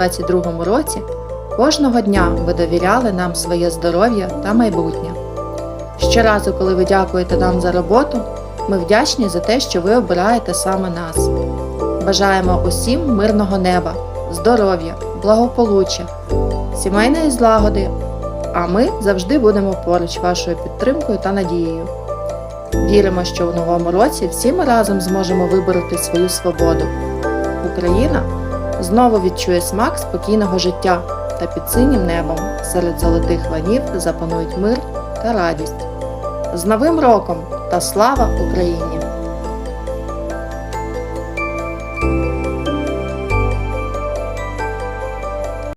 2022 році кожного дня ви довіряли нам своє здоров'я та майбутнє. Щоразу, коли ви дякуєте нам за роботу, ми вдячні за те, що ви обираєте саме нас. Бажаємо усім мирного неба, здоров'я, благополуччя, сімейної злагоди, а ми завжди будемо поруч вашою підтримкою та надією. Віримо, що у новому році всі ми разом зможемо вибороти свою свободу. Україна знову відчує смак спокійного життя та під синім небом серед золотих ланів запанують мир та радість. З Новим роком та слава Україні!